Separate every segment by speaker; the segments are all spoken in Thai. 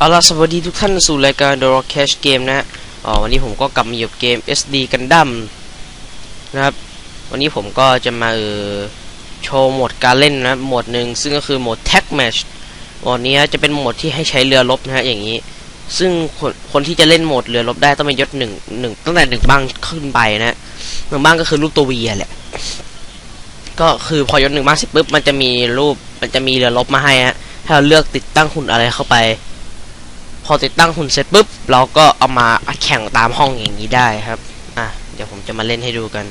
Speaker 1: เอาล่ะสวัสดีทุกท่านสู่รายการ The Rock Cash Game นะอ๋อวันนี้ผมก็กลับมาอยู่กับเกม SD Gundam นะครับ วันนี้ผมก็จะมาเออโชว์โหมดการเล่นนะโหมดหนึ่งซึ่งก็คือโหมด Tag Match โหมดนี้จะเป็นโหมดที่ให้ใช้เรือรบนะฮะอย่างนี้ ซึ่งคนคนที่จะเล่นโหมดเรือรบได้ต้องเป็นยศหนึ่งหนึ่งตั้งแต่หนึ่งบ้างขึ้นไปนะหนึ่งบ้างก็คือรูปตัววีแหละก็คือพอยศหนึ่งบ้างเสร็จปุ๊บมันจะมีรูปมันจะมีเรือรบมาให้ฮะให้เราเลือกติดตั้งหุ่นอะไรเข้าไป พอติดตั้งหุ่นเสร็จปุ๊บเราก็เอามาแข่งตามห้องอย่างนี้ได้ครับอะเดี๋ยวผมจะมาเล่นให้ดูกัน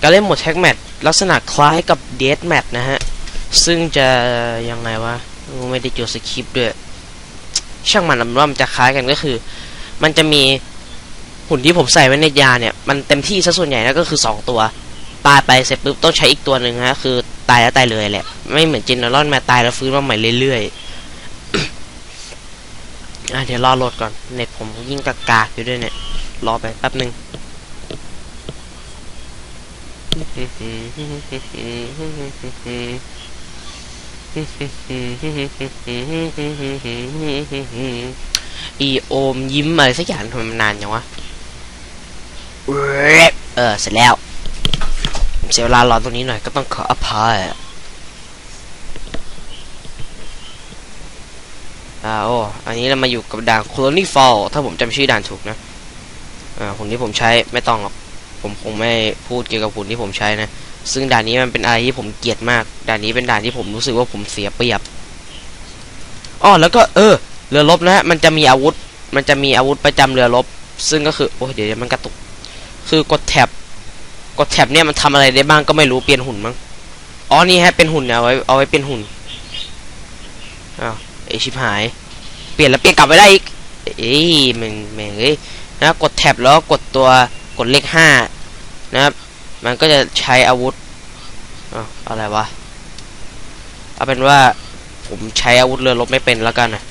Speaker 1: การเล่นหมดแท็กแมทลักษณะคล้ายกับเด a แมทนะฮะ ซึ่งจะยังไงวะไม่ได้จดสคริปต์ด้วย ช่างมันเอาเป็นว่ามันจะคล้ายกันก็คือ มันจะมีหุ่นที่ผมใส่ไว้ในยาเนี่ย มันเต็มที่ซะส่วนใหญ่นะก็คือ 2 ตัว ตายไปเสร็จปุ๊บต้องใช้อีกตัวหนึ่งฮะคือตายแล้วตายเลยแหละ ไม่เหมือนจินเนอรอนมาตายแล้วฟื้นมาใหม่เรื่อยๆ อะเดี๋ยวรอโหลดก่อน เน็ตผมยิ่งกากาอยู่ด้วยเนี่ย รอไปแป๊บหนึ่งอีโอมยิ้มอะไรสักอย่างทำไมมันนานจังวะ เออ เสร็จแล้ว เสียเวลารอตรงนี้หน่อยก็ต้องขออภัย อ่าโอ้อันนี้เรามาอยู่กับด่าน Colony Fall ถ้าผมจำชื่อด่านถูกนะอ่าหุ่นที่ผมใช้ไม่ต้องหรอกผมคงไม่พูดเกี่ยวกับหุ่นที่ผมใช้นะซึ่งด่านนี้มันเป็นอะไรที่ผมเกลียดมากด่านนี้เป็นด่านที่ผมรู้สึกว่าผมเสียเปรียบอ๋อแล้วก็เออเรือรบนะฮะมันจะมีอาวุธ มันจะมีอาวุธประจำเรือรบ ซึ่งก็คือโอ้ยเดี๋ยวมันกระตุก คือกดแท็บกดแท็บเนี่ยมันทำอะไรได้บ้างก็ไม่รู้เปลี่ยนหุ่นมั้งอ๋อนี่ฮะเป็นหุ่นเอาไว้เอาไว้เป็นหุ่นอ้าว อชิบหาย เปลี่ยนแล้วเปลี่ยนกลับไปได้อีก เอ้ยแมึงแม่งเอ้ยนะกดแท็บแล้วกดตัวกดเลขห้านะครับ มันก็จะใช้อาวุธอ้าวอะไรวะ เอาเป็นว่าผมใช้อาวุธเรือรบไม่เป็นแล้วกันนะ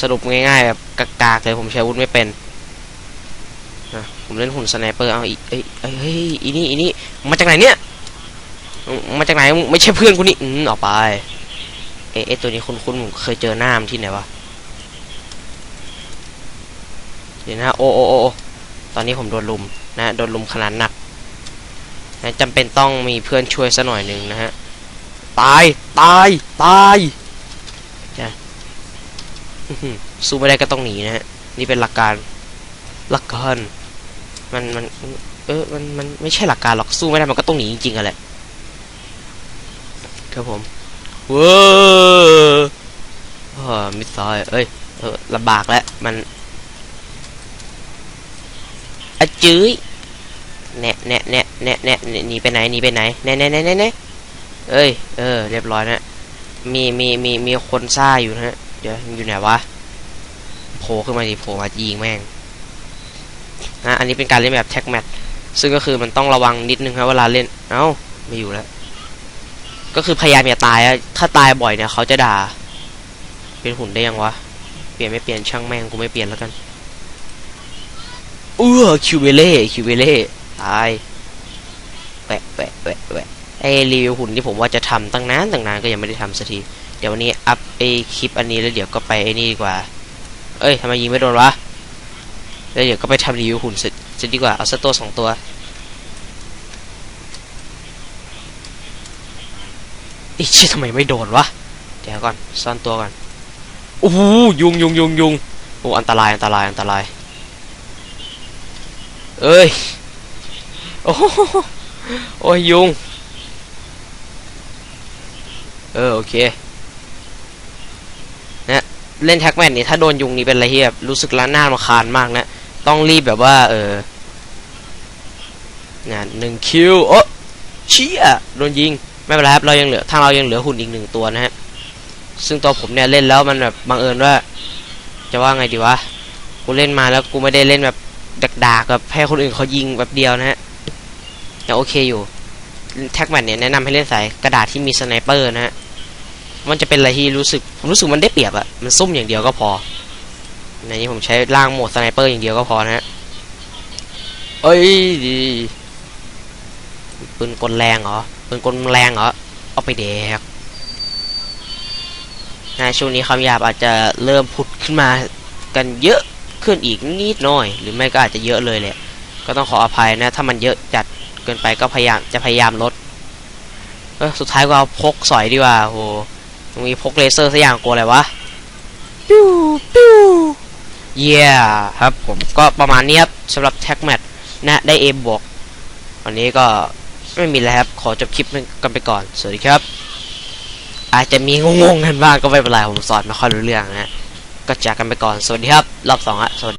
Speaker 1: สรุปง่ายๆแบบกากๆเลยผมใช้อาวุธไม่เป็นนะผมเล่นหุ่นสไนเปอร์เอาอีเอ้ยเอ้ยเฮ้ยอีนี่อีนี่มาจากไหนเนี่ยมาจากไหนไม่ใช่เพื่อนกูนี่อืมออกไป อ๊ะเอ๊ะตัวนี้คุณคุณผมเคยเจอหน้ามันที่ไหนวะเดี๋ยวนะโอ้โอ้โอ้ตอนนี้ผมโดนลุมนะโดนลุมขนาดหนักนะจำเป็นต้องมีเพื่อนช่วยซะหน่อยหนึ่งนะฮะตายตายตายจะอื้อหือสู้ไม่ได้ก็ต้องหนีนะฮะนี่เป็นหลักการหลักการมันมันเออมันมันไม่ใช่หลักการหรอกสู้ไม่ได้มันก็ต้องหนีจริงๆอะแหละครับผม เว้อเออมิดซอยเอ้ยเออลำบากแล้วมันอะจื้ยแนะแนะแนะแนะแนะหนีไปไหนหนีไปไหนแนะแนะแนะแนะแนะเอ้ยเออเรียบร้อยนะมีมีมีมีคนซ่าอยู่นะฮะเดี๋ยวอยู่ไหนวะโผล่ขึ้นมาดิโผล่มายิงแม่งนะอันนี้เป็นการเล่นแบบแท็กแมทซึ่งก็คือมันต้องระวังนิดนึงครับเวลาเล่นเอ้าไม่อยู่แล้ว ก็คือพยายามอย่าตายอะถ้าตายบ่อยเนี่ยเขาจะด่า เป็นหุ่นได้ยังวะ เปลี่ยนไม่เปลี่ยนช่างแม่งกูไม่เปลี่ยนแล้วกัน เออคิวเบเล่คิวเบเล่ตายแปะแปะแปะแปะไอรีวิวหุ่นที่ผมว่าจะทำตั้งนานตั้งนานก็ยังไม่ได้ทำสักที เดี๋ยววันนี้อัพไอคลิปอันนี้แล้วเดี๋ยวก็ไปไอนี่ดีกว่า เอ้ยทำไมยิงไม่โดนวะ แล้วเดี๋ยวก็ไปทำรีวิวหุ่นเสร็จดีกว่า เอาสตัวสองตัว อีชิทำไมไม่โดนวะ เดี๋ยวก่อนซ่อนตัวก่อนโอ้โหยุงยุงยุงยุงโอ้อันตรายอันตรายอันตราย เอ้ย โอ้โหโอ้ยยุง เออโอเคนะเล่นแท็กแมนนี่ถ้าโดนยุงนี่เป็นอะไรที่แบบรู้สึกละหน้ามาคานมากนะ ต้องรีบแบบว่า เออนะหนึ่งคิวโอ้เชี่ยโดนยิง ไม่เป็นไรครับเรายังเหลือทางเรายังเหลือหุ่นอีกหนึ่งตัวนะฮะซึ่งตัวผมเนี่ยเล่นแล้วมันแบบบังเอิญว่า จะว่าไงดีวะกูเล่นมาแล้วกูไม่ได้เล่นแบบดักๆแบบให้คนอื่นเขายิงแบบเดียวนะฮะยังโอเคอยู่แท็กแมทเนี่ยแนะนำให้เล่นสายกระดาษที่มีสไนเปอร์นะฮะมันจะเป็นอะไรที่รู้สึกผมรู้สึกมันได้เปรียบอะมันซุ่มอย่างเดียวก็พอในนี้ผมใช้ล่างโหมดสไนเปอร์อย่างเดียวก็พอนะฮะเอ้ยดี ปืนกลแรงเหรอปืนกลแรงเหรอเอาไปแดกนะช่วงนี้คำหยาบอาจจะเริ่มผุดขึ้นมากันเยอะขึ้นอีกนิดหน่อย หรือไม่ก็อาจจะเยอะเลยแหละก็ต้องขออภัยนะ ถ้ามันเยอะจัดเกินไปก็พยายามจะพยายามลดเออสุดท้ายก็เอาพกสอยดีกว่าโหตรงนี้พกเลเซอร์สักอย่างกลัวอะไรวะปิ้วปิ้วเย่ครับผมก็ประมาณนี้ครับสำหรับแท็กแมทนะได้ A บวกวันนี้ก็ ไม่มีแล้วครับ ขอจบคลิปกันไปก่อน สวัสดีครับ อาจจะมีงงๆกันบ้างก็ไม่เป็นไรผมสอนไม่ค่อยรู้เรื่องนะก็จากกันไปก่อน สวัสดีครับ รอบสองอะสวัสดี